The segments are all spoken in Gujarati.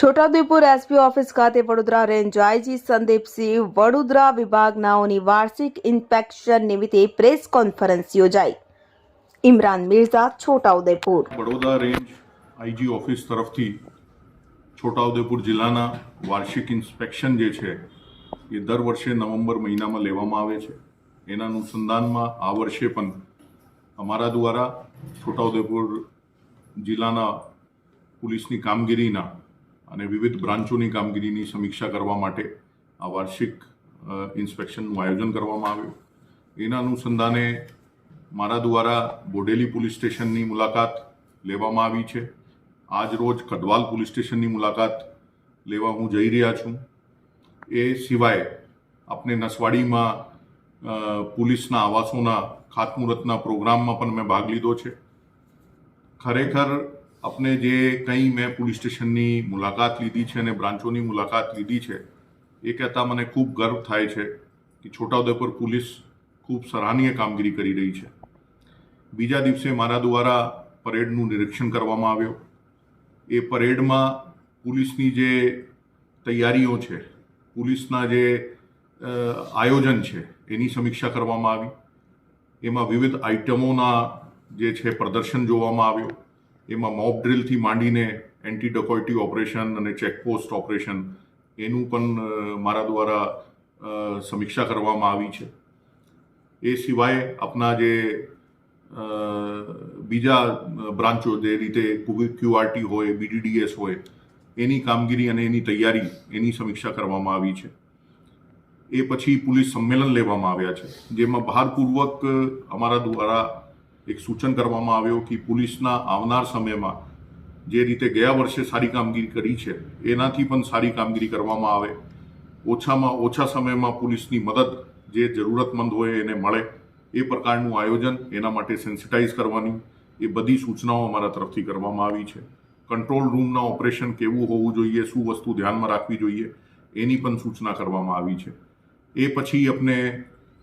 છોટાઉદેપુર એસપી ઓફિસ ખાતે વડોદરા રેન્જ આઈજી સંદીપસિંહ વડોદરા વિભાગનાઓની વાર્ષિક ઇન્સ્પેક્શન નિમિત્તે પ્રેસ કોન્ફરન્સ યોજાઈ. Imran Mirza, Chhota Udepur. Vadodara range IG office તરફથી છોટાઉદેપુર જિલ્લાના વાર્ષિક ઇન્સ્પેક્શન જે છે, એ દર વર્ષે નવેમ્બર મહિનામાં લેવામાં આવે છે. એના અનુસંધાનમાં આ વર્ષે પણ અમારા દ્વારા છોટાઉદેપુર જિલ્લાના પોલીસની કામગીરીના અને વિવિધ બ્રાન્ચોની કામગીરીની સમીક્ષા કરવા માટે આ વાર્ષિક ઇન્સ્પેક્શનનું આયોજન કરવામાં આવ્યું. એના અનુસંધાને મારા દ્વારા બોડેલી પોલીસ સ્ટેશનની મુલાકાત લેવામાં આવી છે. આજ રોજ કડવાલ પોલીસ સ્ટેશનની મુલાકાત લેવા હું જઈ રહ્યા છું. એ સિવાય આપણે નસવાડીમાં પોલીસના આવાસોના ખાતમુહૂર્તના પ્રોગ્રામમાં પણ મેં ભાગ લીધો છે. ખરેખર આપણે જે કંઈ મેં પોલીસ સ્ટેશનની મુલાકાત લીધી છે અને બ્રાન્ચોની મુલાકાત લીધી છે, એ કહેતા મને ખૂબ ગર્વ થાય છે કે છોટાઉદેપુર પોલીસ ખૂબ સરાહનીય કામગીરી કરી રહી છે. બીજા દિવસે મારા દ્વારા પરેડનું નિરીક્ષણ કરવામાં આવ્યું. એ પરેડમાં પોલીસની જે તૈયારીઓ છે, પોલીસના જે આયોજન છે, એની સમીક્ષા કરવામાં આવી. એમાં વિવિધ આઇટમોના જે છે, પ્રદર્શન જોવામાં આવ્યો. એમાં મોબ ડ્રિલથી માંડીને એન્ટી ડકોઇટી ઓપરેશન અને ચેકપોસ્ટ ઓપરેશન એનું પણ મારા દ્વારા સમીક્ષા કરવામાં આવી છે. એ સિવાય આપના જે બીજા બ્રાન્ચો જે રીતે ક્યુઆરટી હોય બીડીડીએસ હોય, એની કામગીરી અને એની તૈયારી, એની સમીક્ષા કરવામાં આવી છે. એ પછી પોલીસ સંમેલન લેવામાં આવ્યા છે, જેમાં ભારપૂર્વક અમારા દ્વારા એક સૂચન કરવામાં આવ્યો કે પોલીસના આવનાર સમયમાં જે રીતે ગયા વર્ષે સારી કામગીરી કરી છે, એનાથી પણ સારી કામગીરી કરવામાં આવે. ઓછામાં ઓછા સમયમાં પોલીસની મદદ જે જરૂરતમંદ હોય એને મળે. એ પ્રકારનું આયોજન એના માટે સેન્સિટાઇઝ કરવાની એ બધી સૂચનાઓ અમારા તરફથી કરવામાં આવી છે. કંટ્રોલ રૂમના ઓપરેશન કેવું હોવું જોઈએ, શું વસ્તુ ધ્યાનમાં રાખવી જોઈએ, એની પણ સૂચના કરવામાં આવી છે. એ પછી આપણે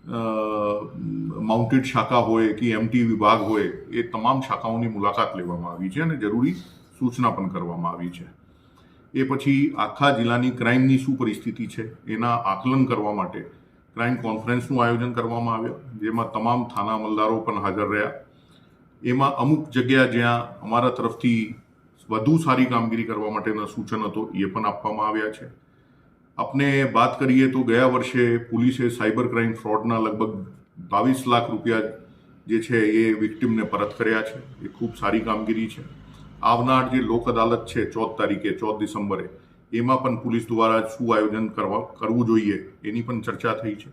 માઉન્ટેડ શાખા હોય કે એમટી વિભાગ હોય, એ તમામ શાખાઓની મુલાકાત લેવામાં આવી છે અને જરૂરી સૂચના પણ કરવામાં આવી છે. એ પછી આખા જિલ્લાની ક્રાઇમની શું પરિસ્થિતિ છે, એના આકલન કરવા માટે ક્રાઇમ કોન્ફરન્સનું આયોજન કરવામાં આવ્યું. જેમાં તમામ થાના અમલદારો પણ હાજર રહ્યા. એમાં અમુક જગ્યા જ્યાં અમારા તરફથી વધુ સારી કામગીરી કરવા માટેના સૂચન હતો, એ પણ આપવામાં આવ્યા છે. આપણે વાત કરીએ તો ગયા વર્ષે પોલીસે સાયબર ક્રાઇમ ફ્રોડના લગભગ બાવીસ લાખ રૂપિયા જે છે એ વિક્ટિમને પરત કર્યા છે. એ ખૂબ સારી કામગીરી છે. આવનાર જે લોક અદાલત છે ચોદ તારીખે ચોદ ડિસેમ્બરે, એમાં પણ પોલીસ દ્વારા શું આયોજન કરવા, કરવું જોઈએ એની પણ ચર્ચા થઈ છે.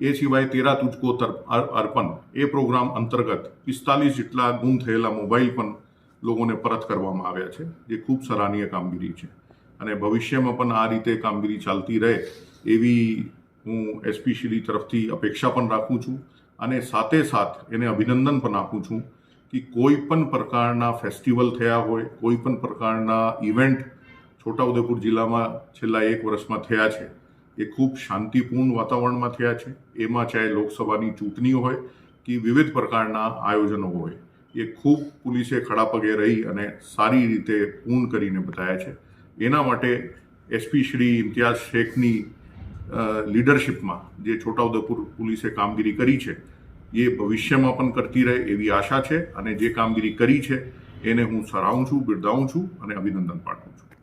એ સિવાય તેરા તુજકો અર- અર્પણ, એ પ્રોગ્રામ અંતર્ગત પિસ્તાલીસ જેટલા ગુમ થયેલા મોબાઈલ પણ લોકોને પરત કરવામાં આવ્યા છે. જે ખૂબ સરાહનીય કામગીરી છે. અને ભવિષ્યમાં પણ આ રીતે કામગીરી ચાલતી રહે એવી હું એસપી તરફથી અપેક્ષા પણ રાખું છું. અને સાથે સાથ એને અભિનંદન પણ આપું છું કે કોઈ પણ પ્રકારના ફેસ્ટિવલ થયા હોય, કોઈ પણ પ્રકારના ઇવેન્ટ છોટાઉદેપુર જિલ્લામાં છેલ્લા એક વર્ષમાં થયા છે, એ ખૂબ શાંતિપૂર્ણ વાતાવરણમાં થયા છે. એમાં ચાહે લોકસભાની ચૂંટણી હોય કે વિવિધ પ્રકારના આયોજનો હોય, એ ખૂબ પોલીસે ખડા પગે રહી અને સારી રીતે પૂર્ણ કરીને બતાવ્યા છે. એના માટે એસપી શ્રી ઇમ્તિયાઝ શેખની લીડરશીપમાં જે છોટાઉદેપુર પોલીસે કામગીરી કરી છે, એ ભવિષ્યમાં પણ કરતી રહે એવી આશા છે અને જે કામગીરી કરી છે, એને હું સરાહું છું, બિરદાવું છું અને અભિનંદન પાઠવું છું.